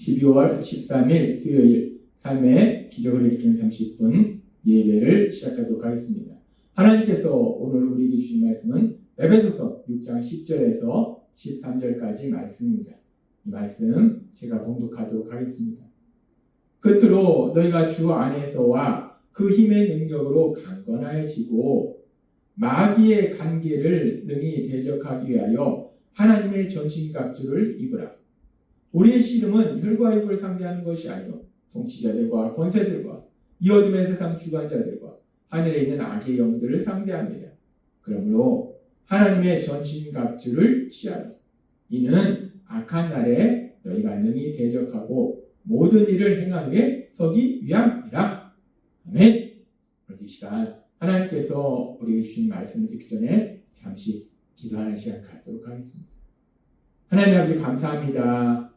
12월 13일 수요일 삶의 기적을 일으키는 30분 예배를 시작하도록 하겠습니다. 하나님께서 오늘 우리에게 주신 말씀은 에베소서 6장 10절에서 13절까지 말씀입니다. 이 말씀 제가 봉독하도록 하겠습니다. 끝으로 너희가 주 안에서와 그 힘의 능력으로 강건하여지고 마귀의 관계를 능히 대적하기 위하여 하나님의 전신갑주를 입으라. 우리의 씨름은 혈과 육을 상대하는 것이 아니요 통치자들과 권세들과 이 어둠의 세상 주관자들과 하늘에 있는 악의 영들을 상대합니다. 그러므로 하나님의 전신갑주를 취하라. 이는 악한 날에 너희가 능히 대적하고 모든 일을 행한 후에 서기 위함이라. 아멘. 그럼 이 시간 하나님께서 우리에게 주신 말씀을 듣기 전에 잠시 기도하는 시간 갖도록 하겠습니다. 하나님 아버지 감사합니다.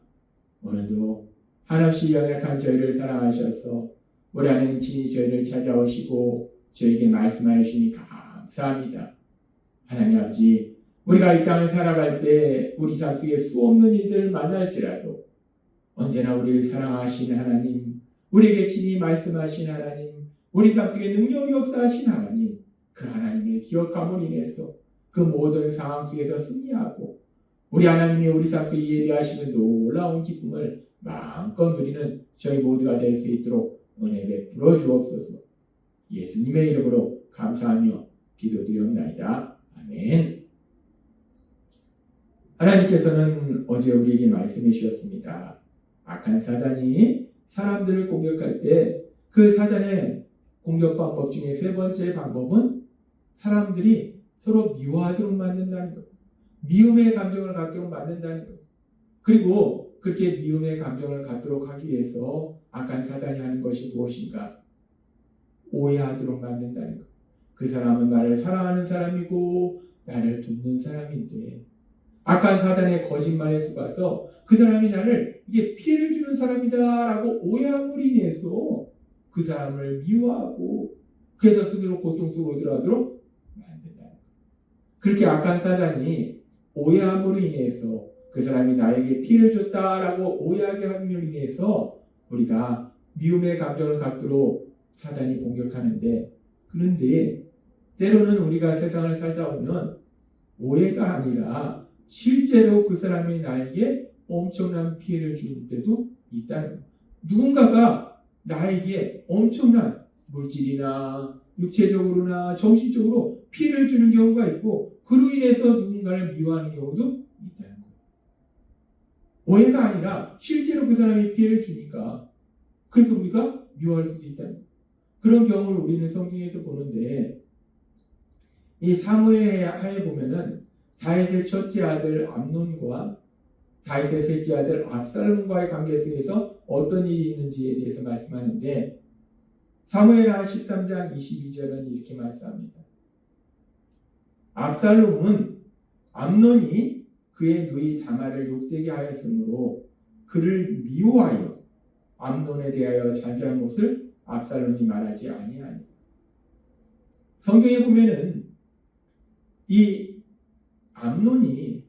오늘도 한없이 연약한 저희를 사랑하셔서 우리 하나님 친히 저희를 찾아오시고 저에게 말씀하여 주시니 감사합니다. 하나님 아버지 우리가 이 땅을 살아갈 때 우리 삶 속에 수없는 일들을 만날지라도 언제나 우리를 사랑하신 하나님 우리에게 친히 말씀하신 하나님 우리 삶 속에 능력이 역사하신 하나님 그 하나님을 기억함으로 인해서 그 모든 상황 속에서 승리하고 우리 하나님이 우리 삶 속에 예배하시는 놀라운 기쁨을 마음껏 누리는 저희 모두가 될 수 있도록 은혜 베풀어 주옵소서. 예수님의 이름으로 감사하며 기도드리옵나이다. 아멘. 하나님께서는 어제 우리에게 말씀해 주셨습니다. 악한 사단이 사람들을 공격할 때 그 사단의 공격 방법 중에 세 번째 방법은 사람들이 서로 미워하도록 만든다는 것. 미움의 감정을 갖도록 만든다는 것. 그리고 그렇게 미움의 감정을 갖도록 하기 위해서 악한 사단이 하는 것이 무엇인가? 오해하도록 만든다는 것. 그 사람은 나를 사랑하는 사람이고 나를 돕는 사람인데 악한 사단의 거짓말에 속아서 그 사람이 나를 이게 피해를 주는 사람이다라고 오해함으로 인해서 그 사람을 미워하고 그래서 스스로 고통 속으로 들어가도록 만든다. 그렇게 악한 사단이 오해함으로 인해서 그 사람이 나에게 피해를 줬다라고 오해하게 함으로 인해서 우리가 미움의 감정을 갖도록 사단이 공격하는데 그런데 때로는 우리가 세상을 살다 보면 오해가 아니라 실제로 그 사람이 나에게 엄청난 피해를 줄 때도 있다는 거예요. 누군가가 나에게 엄청난 물질이나 육체적으로나 정신적으로 피해를 주는 경우가 있고 그로 인해서 누군가를 미워하는 경우도 있다는 거예요. 오해가 아니라 실제로 그 사람이 피해를 주니까 그래서 우리가 미워할 수도 있다는 거예요. 그런 경우를 우리는 성경에서 보는데 이 사무엘 하에 보면은 다윗의 첫째 아들 암논과 다윗의 셋째 아들 압살롬과의 관계 속에서 어떤 일이 있는지에 대해서 말씀하는데 사무엘 하 13장 22절은 이렇게 말씀합니다. 압살롬은 암논이 그의 누이 다말을 욕되게 하였으므로 그를 미워하여 암논에 대하여 잔잘못을 압살롬이 말하지 아니하니 성경에 보면은 이 암논이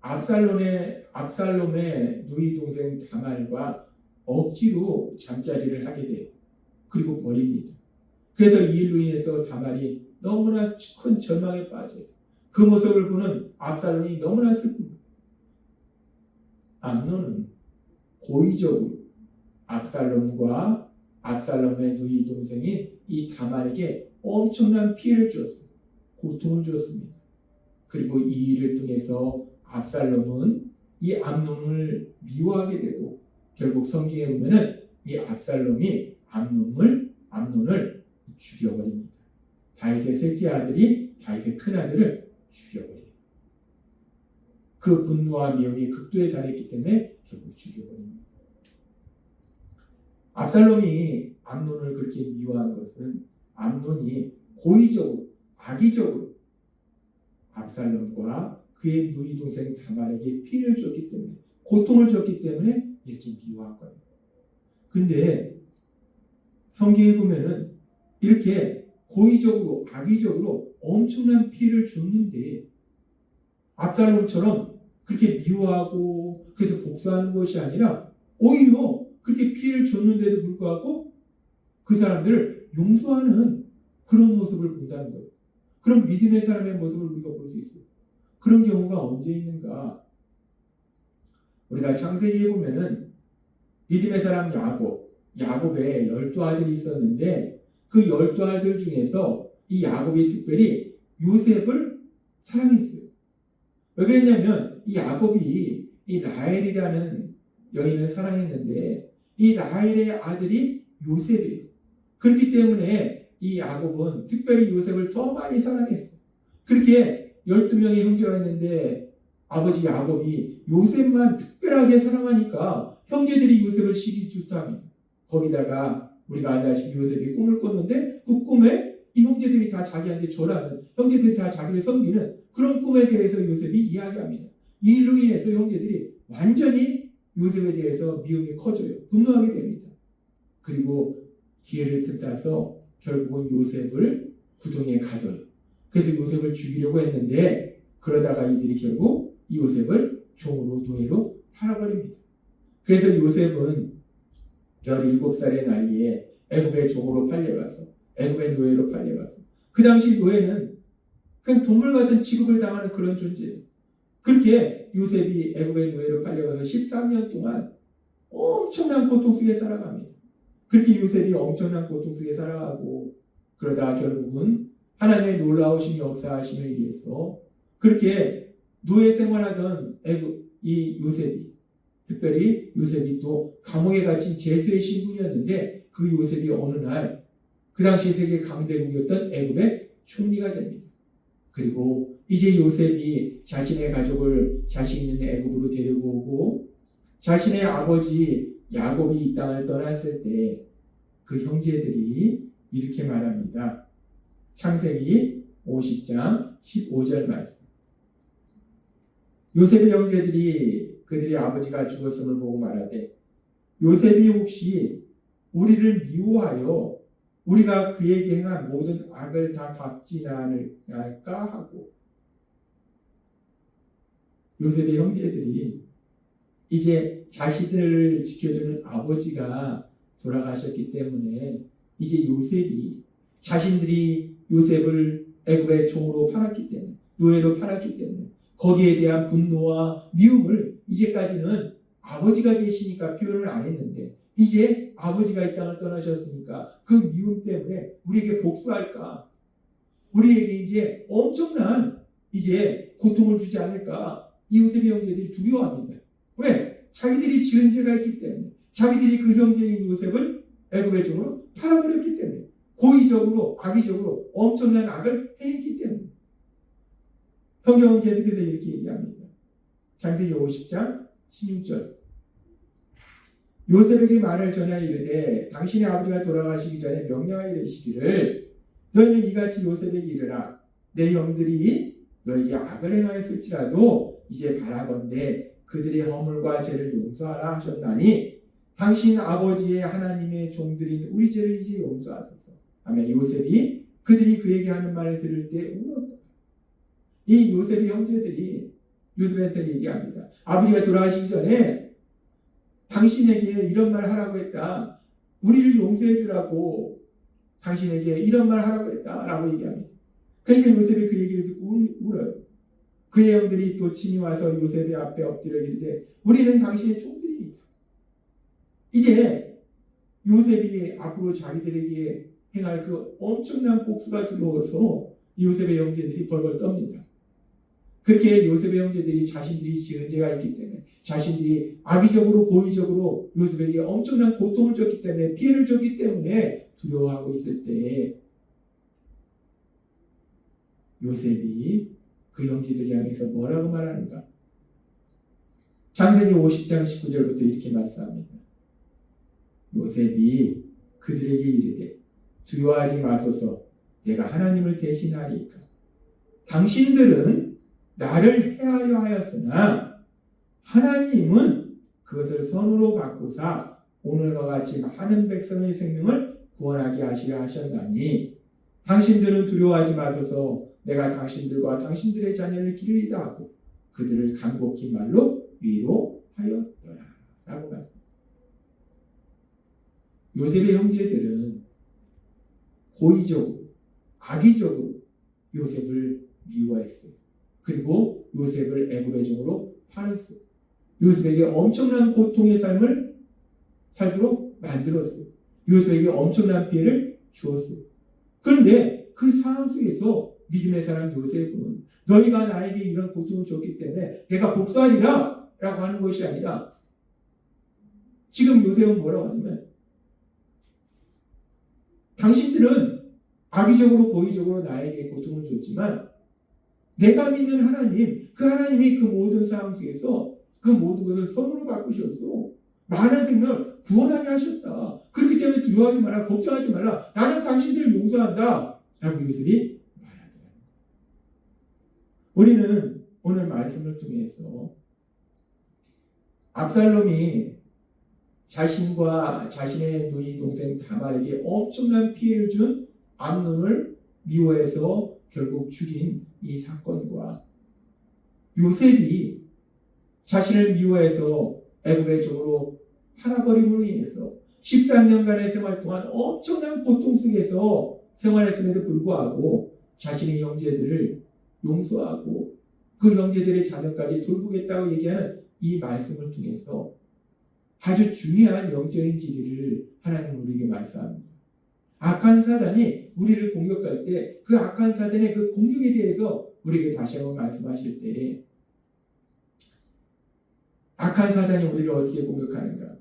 압살롬의 압살롬의 누이 동생 다말과 억지로 잠자리를 하게 돼요. 그리고 버립니다. 그래서 이 일로 인해서 다말이 너무나 큰 절망에 빠져요. 그 모습을 보는 압살롬이 너무나 슬픕니다. 암논은 고의적으로 압살롬과 압살롬의 누이 동생인 이 다말에게 엄청난 피해를 주었습니다. 고통을 주었습니다. 그리고 이 일을 통해서 압살롬은 이 암놈을 미워하게 되고 결국 성경에 보면은 이 압살롬이 암놈을 암논을 죽여버립니다. 다윗의 셋째 아들이 다윗의 큰 아들을 죽여버려요. 그 분노와 미움이 극도에 달했기 때문에 결국 죽여버립니다. 압살롬이 암논을 그렇게 미워한 것은 암논이 고의적으로 악의적으로 압살롬과 그의 누이 동생 다말에게 피해를 줬기 때문에 고통을 줬기 때문에 이렇게 미워한 거예요. 그런데 성경에 보면은 이렇게 고의적으로 악의적으로 엄청난 피해를 줬는데 압살롬처럼 그렇게 미워하고 그래서 복수하는 것이 아니라 오히려 그렇게 피해를 줬는데도 불구하고 그 사람들을 용서하는 그런 모습을 본다는 거예요. 그런 믿음의 사람의 모습을 우리가 볼 수 있어요. 그런 경우가 언제 있는가? 우리가 창세기에 보면은 믿음의 사람 야곱, 야곱의 열두 아들이 있었는데 그 열두 아들 중에서 이 야곱이 특별히 요셉을 사랑했어요. 왜 그랬냐면 이 야곱이 이 라헬이라는 여인을 사랑했는데 이 라헬의 아들이 요셉이에요. 그렇기 때문에 이 야곱은 특별히 요셉을 더 많이 사랑했어요. 그렇게 12명의 형제가 있는데 아버지 야곱이 요셉만 특별하게 사랑하니까 형제들이 요셉을 시기 좋다합니다. 거기다가 우리가 알다시피 요셉이 꿈을 꿨는데 그 꿈에 이 형제들이 다 자기한테 절하는 형제들이 다 자기를 섬기는 그런 꿈에 대해서 요셉이 이야기합니다. 이 일로 인해서 형제들이 완전히 요셉에 대해서 미움이 커져요. 분노하게 됩니다. 그리고 기회를 틈타서 결국은 요셉을 구덩이에 가둬요. 그래서 요셉을 죽이려고 했는데 그러다가 이들이 결국 이 요셉을 종으로 노예로 팔아버립니다. 그래서 요셉은 17살의 나이에 애굽의 종으로 팔려가서 애굽의 노예로 팔려가서 그 당시 노예는 그냥 동물 같은 취급을 당하는 그런 존재예요. 그렇게 요셉이 애굽의 노예로 팔려가서 13년 동안 엄청난 고통 속에 살아갑니다. 그렇게 요셉이 엄청난 고통 속에 살아가고 그러다 결국은 하나님의 놀라우신 역사하심에 의해서 그렇게 노예 생활하던 애굽 이 요셉이 특별히 요셉이 또 감옥에 갇힌 제수의 신분이었는데 그 요셉이 어느 날 그 당시 세계 강대국이었던 애굽의 총리가 됩니다. 그리고 이제 요셉이 자신의 가족을 자신 있는 애굽으로 데리고 오고 자신의 아버지 야곱이 이 땅을 떠났을 때 그 형제들이 이렇게 말합니다. 창세기 50장 15절 말씀. 요셉의 형제들이 그들의 아버지가 죽었음을 보고 말하되 요셉이 혹시 우리를 미워하여 우리가 그에게 행한 모든 악을 다 갚지 않을까 하고 요셉의 형제들이 이제 자신들을 지켜주는 아버지가 돌아가셨기 때문에 이제 요셉이 자신들이 요셉을 애굽의 종으로 팔았기 때문에 노예로 팔았기 때문에 거기에 대한 분노와 미움을 이제까지는 아버지가 계시니까 표현을 안 했는데 이제 아버지가 이 땅을 떠나셨으니까 그 미움 때문에 우리에게 복수할까? 우리에게 이제 엄청난 이제 고통을 주지 않을까? 이 요셉의 형제들이 두려워합니다. 왜? 자기들이 지은 죄가 있기 때문에 자기들이 그 형제인 요셉을 애굽의 종으로 팔아버렸기 때문에 고의적으로 악의적으로 엄청난 악을 해했기 때문에 성경은 계속해서 이렇게 얘기합니다. 장세기 50장 16절. 요셉에게 말을 전하여 이르되 당신의 아버지가 돌아가시기 전에 명령하여 이르시기를 너희는 이같이 요셉에게 이르라. 내 형들이 너에게 악을 행하였을지라도 이제 바라건대 그들의 허물과 죄를 용서하라 하셨나니 당신 아버지의 하나님의 종들인 우리 죄를 이제 용서하소서. 아멘. 요셉이 그들이 그에게 하는 말을 들을 때 울었다 이 요셉의 형제들이 요셉한테 얘기합니다 아버지가 돌아가시기 전에 당신에게 이런 말 하라고 했다. 우리를 용서해 주라고 당신에게 이런 말 하라고 했다. 라고 얘기합니다. 그러니까 요셉이 그 얘기를 듣고 울어요. 그의 형들이 또 친히 와서 요셉의 앞에 엎드려 이르되 우리는 당신의 종들입니다. 이제 요셉이 앞으로 자기들에게 행할 그 엄청난 복수가 들어와서 요셉의 형제들이 벌벌 떱니다. 그렇게 요셉의 형제들이 자신들이 지은 죄가 있기 때문에 자신들이 악의적으로 고의적으로 요셉에게 엄청난 고통을 줬기 때문에 피해를 줬기 때문에 두려워하고 있을 때 요셉이 그 형제들 향해서 뭐라고 말하는가? 장세기 50장 19절부터 이렇게 말씀합니다. 요셉이 그들에게 이르되 두려워하지 마소서 내가 하나님을 대신하리까 당신들은 나를 해하려 하였으나 하나님은 그것을 선으로 바꾸사 오늘과 같이 많은 백성의 생명을 구원하게 하시려 하셨나니 당신들은 두려워하지 마소서 내가 당신들과 당신들의 자녀를 기르리다 하고 그들을 간곡히 말로 위로하였더라 라고 요셉의 형제들은 고의적으로, 악의적으로 요셉을 미워했어요. 그리고 요셉을 애굽의 종으로 팔았어요. 요셉에게 엄청난 고통의 삶을 살도록 만들었어요. 요셉에게 엄청난 피해를 주었어요. 그런데 그 상황 속에서 믿음의 사람 요셉은 너희가 나에게 이런 고통을 줬기 때문에 내가 복수하리라 라고 하는 것이 아니라 지금 요셉은 뭐라고 하냐면 당신들은 악의적으로 고의적으로 나에게 고통을 줬지만 내가 믿는 하나님 그 하나님이 그 모든 상황 속에서 그 모든 것을 선물로 바꾸셨어 많은 생명을 구원하게 하셨다. 그렇기 때문에 두려워하지 마라 걱정하지 말라. 나는 당신들을 용서한다. 라고 요셉이 말하더라. 우리는 오늘 말씀을 통해서 압살롬이 자신과 자신의 누이 동생 다말에게 엄청난 피해를 준 암논을 미워해서 결국 죽인 이 사건과 요셉이 자신을 미워해서 애굽의 종으로 팔아버림으로 인해서 13년간의 생활 동안 엄청난 고통 속에서 생활했음에도 불구하고 자신의 형제들을 용서하고 그 형제들의 자녀까지 돌보겠다고 얘기하는 이 말씀을 통해서 아주 중요한 영적인 진리를 하나님 우리에게 말씀합니다. 악한 사단이 우리를 공격할 때 그 악한 사단의 그 공격에 대해서 우리에게 다시 한번 말씀하실 때 악한 사단이 우리를 어떻게 공격하는가?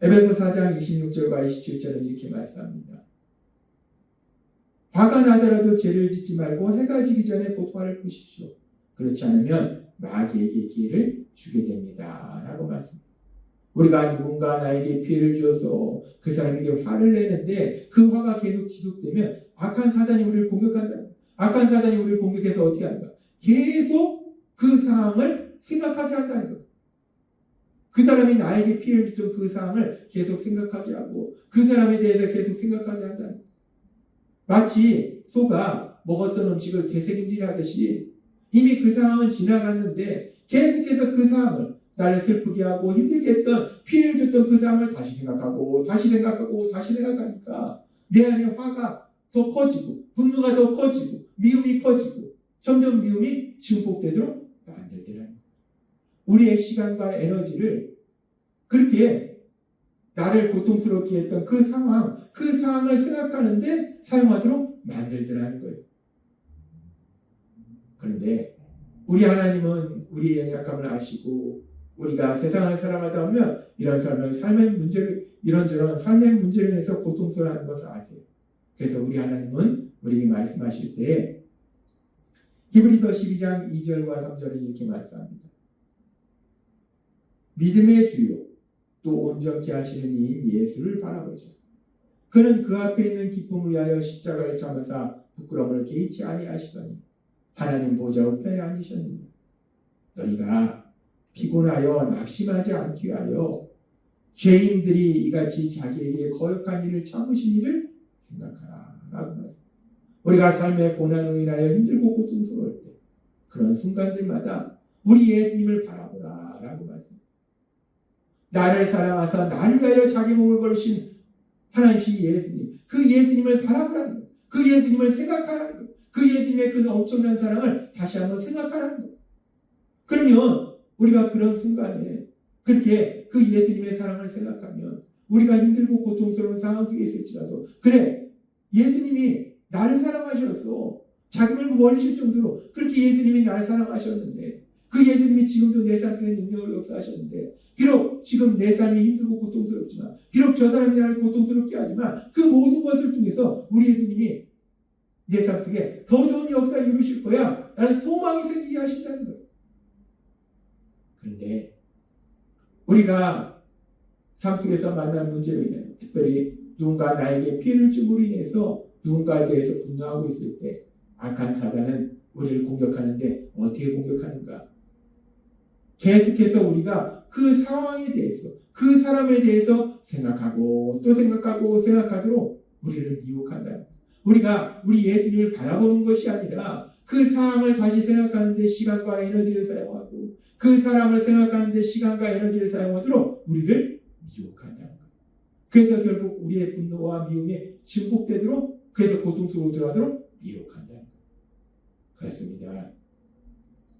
에베소 4장 26절과 27절은 이렇게 말씀합니다. 화가 나더라도 죄를 짓지 말고 해가 지기 전에 곧 화를 푸십시오. 그렇지 않으면 마귀에게 기회를 주게 됩니다. 라고 말씀. 우리가 누군가 나에게 피해를 주어서 그 사람에게 화를 내는데 그 화가 계속 지속되면 악한 사단이 우리를 공격한다. 악한 사단이 우리를 공격해서 어떻게 한다? 계속 그 상황을 생각하게 한다는 것. 그 사람이 나에게 피해를 줬던 그 상황을 계속 생각하게 하고 그 사람에 대해서 계속 생각하게 한다는 것. 마치 소가 먹었던 음식을 되새김질 하듯이 이미 그 상황은 지나갔는데 계속해서 그 상황을 나를 슬프게 하고 힘들게 했던 피해를 줬던 그 상황을 다시 생각하고 다시 생각하고 다시 생각하니까 내 안에 화가 더 커지고 분노가 더 커지고 미움이 커지고 점점 미움이 증폭되도록 만들더라는. 우리의 시간과 에너지를 그렇게 나를 고통스럽게 했던 그 상황, 그 상황을 생각하는데 사용하도록 만들더라는 거예요. 그런데 우리 하나님은 우리의 연약함을 아시고 우리가 세상을 살아가다 보면 이런 삶을 삶의 문제를 이런저런 삶의 문제로 인해서 고통스러워하는 것을 아세요. 그래서 우리 하나님은 우리에게 말씀하실 때 히브리서 12장 2절과 3절은 이렇게 말씀합니다. 믿음의 주요 또 온전케 하시는 이인 예수를 바라보자. 그는 그 앞에 있는 기쁨을 위하여 십자가를 참으사 부끄러움을 개의치 아니하시더니 하나님 보좌 우편에 앉으셨느니라. 너희가 피곤하여 낙심하지 않기 위하여 죄인들이 이같이 자기에게 거역한 일을 참으신 일을 생각하라. 라고. 우리가 삶의 고난으로 인하여 힘들고 고통스러울 때 그런 순간들마다 우리 예수님을 바라보라. 라고 말씀. 나를 사랑하사 나를 위하여 자기 몸을 버리신 하나님신 예수님. 그 예수님을 바라보라는 것. 그 예수님을 생각하라는 것. 그 예수님의 그 엄청난 사랑을 다시 한번 생각하라는 것. 그러면 우리가 그런 순간에 그렇게 그 예수님의 사랑을 생각하면 우리가 힘들고 고통스러운 상황 속에 있을지라도 그래 예수님이 나를 사랑하셨어 자기 몸을 버리실 정도로 그렇게 예수님이 나를 사랑하셨는데 그 예수님이 지금도 내 삶에 능력을 역사하셨는데 비록 지금 내 삶이 힘들고 고통스럽지만 비록 저 사람이 나를 고통스럽게 하지만 그 모든 것을 통해서 우리 예수님이 내 삶 속에 더 좋은 역사를 이루실 거야 라는 소망이 생기게 하신다는 거예요. 그런데 우리가 삶 속에서 만난 문제로 인해 특별히 누군가 나에게 피해를 줌으로 인해서 누군가에 대해서 분노하고 있을 때 악한 사단은 우리를 공격하는데 어떻게 공격하는가? 계속해서 우리가 그 상황에 대해서 그 사람에 대해서 생각하고 또 생각하고 생각하도록 우리를 미혹한다. 우리가 우리 예수님을 바라보는 것이 아니라 그 상황을 다시 생각하는데 시간과 에너지를 사용하고 그 사람을 생각하는데 시간과 에너지를 사용하도록 우리를 것. 그래서 결국 우리의 분노와 미움에 증폭되도록 그래서 고통스러워 들어가도록 미혹한다는 거예요. 그렇습니다.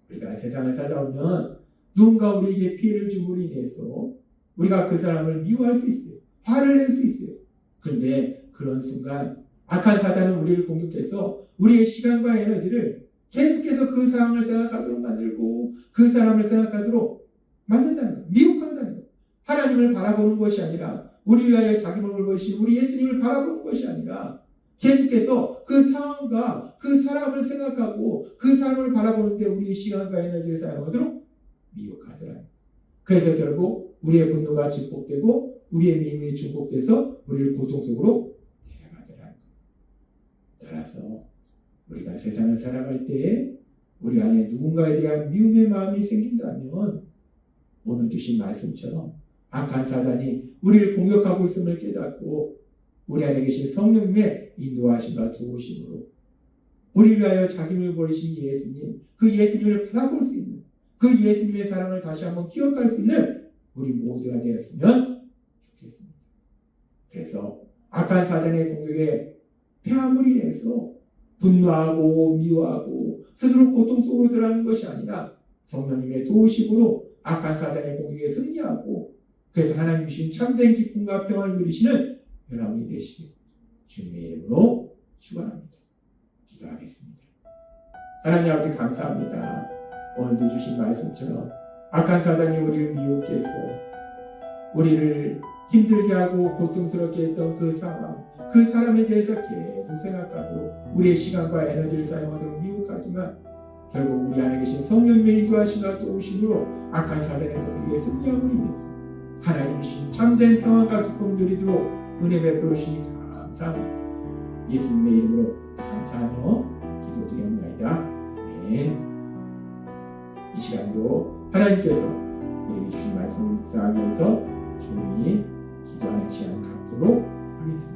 우리가 세상을 살다 보면 누군가 우리에게 피해를 줌으로 인해서 우리가 그 사람을 미워할 수 있어요. 화를 낼 수 있어요. 그런데 그런 순간 악한 사단은 우리를 공격해서 우리의 시간과 에너지를 계속해서 그 상황을 생각하도록 만들고 그 사람을 생각하도록 만든다는 거예요. 미혹한다는 거예요. 하나님을 바라보는 것이 아니라 우리 위하여 자기 몸을 것이 우리 예수님을 바라보는 것이 아니라 계속해서 그 상황과 그 사람을 생각하고 그 사람을 바라보는데 우리의 시간과 에너지를 사용하도록 미혹하더라. 그래서 결국 우리의 분노가 증폭되고 우리의 미움이 증폭돼서 우리를 고통 속으로 데려가더라. 따라서 우리가 세상을 살아갈 때 우리 안에 누군가에 대한 미움의 마음이 생긴다면 오늘 주신 말씀처럼 악한 사단이 우리를 공격하고 있음을 깨닫고 우리 안에 계신 성령님의 인도하심과 도우심으로 우리를 위하여 자기를 버리신 예수님 그 예수님을 바라볼 수 있는 그 예수님의 사랑을 다시 한번 기억할 수 있는 우리 모두가 되었으면 좋겠습니다. 그래서 악한 사단의 공격에 패함을 인해서 분노하고 미워하고 스스로 고통 속으로 들어가는 것이 아니라 성령님의 도우심으로 악한 사단의 공격에 승리하고 그래서 하나님 주신 참된 기쁨과 평안을 누리시는 여러분이 되시길 주님의 이름으로 축원합니다. 기도하겠습니다. 하나님 아버지 감사합니다. 오늘도 주신 말씀처럼 악한 사단이 우리를 미혹해서 우리를 힘들게 하고 고통스럽게 했던 그 상황, 그 사람에 대해서 계속 생각하도록 우리의 시간과 에너지를 사용하도록 미혹하지만 결국 우리 안에 계신 성령님의 인도하심과 도우심으로 악한 사단의 공격에 승리함으로 인해서 하나님 신 참된 평안과 기쁨 누리도록 은혜 베풀어 주시니 감사합니다. 예수님의 이름으로 감사하며 기도드리옵나이다. 아멘. 이 시간도 하나님께서 우리에게 주신 말씀을 묵상하면서 조용히 기도하는 시간 갖도록 하겠습니다.